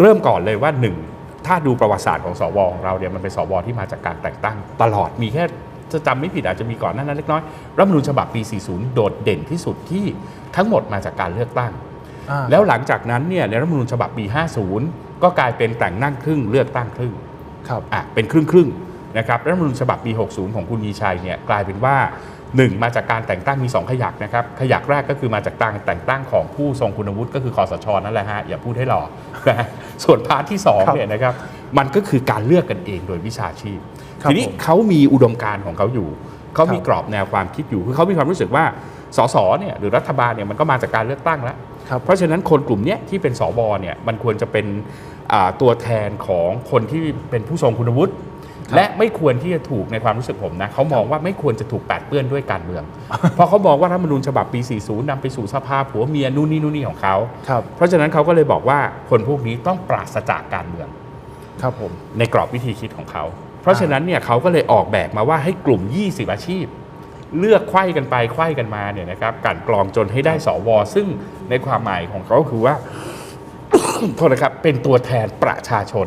เริ่มก่อนเลยว่าหนึ่งถ้าดูประวัติศาสตร์ของสวของเราเนี่ยมันเป็นสวที่มาจากการแต่งตั้ง ตลอดมีแค่จะจำไม่ผิดอาจจะมีก่อนหน้านั้นเล็กน้อยรัฐธรรมนูญฉบับปี 40 โดดเด่นที่สุดที่ทั้งหมดมาจากการเลือกตั้งอ่าแล้วหลังจากนั้นเนี่ยในรัฐธรรมนูญฉบับปี 50 ก็กลายเป็นแต่งนั่งครึ่งเลือกตั้งครึ่งครับอะเป็นครึ่งครึ่งๆนะครับรัฐธรรมนูญฉบับปี 60 ของคุณมีชัยเนี่ยกลายเป็นว่า1มาจากการแต่งตั้งมี 2 ขยักนะครับ ขยักแรกก็คือมาจากการแต่งตั้งของผู้ทรงคุณวุฒิก็คือคอสชนั่นแหละฮะอย่าพูดให้หล่อนะฮะ ส่วนพาร์ทที่ครั2บเนี่ยนะครับมันก็คือการเลือกกันเองโดยวิชาชีพครับทีนี้ผมเขามีอุดมการณ์ของเขาอยู่เขามีครับกรอบแนวความคิดอยู่คือเขามีความรู้สึกว่าสสเนี่ยหรือรัฐบาลเนี่ยมันก็มาจากการเลือกตั้งแล้วครับเพราะฉะนั้นคนกลุ่มเนี้ยที่เป็นสวเนี่ยมันควรจะเป็นอ่าตัวแทนของคนที่เป็นผู้ทรงคุณวุฒิ และไม่ควรที่จะถูกในความรู้สึกผมนะเขามองว่าไม่ควรจะถูกแปดเปื้อนด้วยการเมือง เพราะเขามองว่ารัฐธรรมนูญฉบับปี 40นำไปสู่สภาผัวเมียนู่นนี่นู่นนี่ของเขาครับเพราะฉะนั้นเขาก็เลยบอกว่าคนพวกนี้ต้องปราศจากการเมืองครับผมในกรอบวิธีคิดของเขา เพราะฉะนั้นเนี่ยเขาก็เลยออกแบบมาว่าให้กลุ่ม 20 อาชีพ เลือกไขว้กันไปไขว้กันมาเนี่ยนะครับกลันกรองจนให้ได้สวซึ่งในความหมายของเขาก็คือว่าโทษนะครับเป็นตัวแทนประชาชน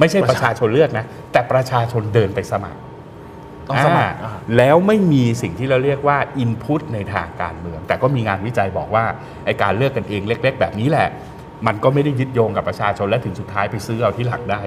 ไม่ใช่ประชาชนเลือกนะ แต่ประชาชนเดินไปสมัครต้องสมัครอ่าอ่าแล้วไม่มีสิ่งที่เราเรียกว่า input ในทางการเมือง แต่ก็มีงานวิจัยบอกว่าไอการเลือกกันเองเล็ก ๆ แบบนี้แหละ มันก็ไม่ได้ยึดโยงกับประชาชนและถึงสุดท้ายไปซื้อเอาที่หลังได้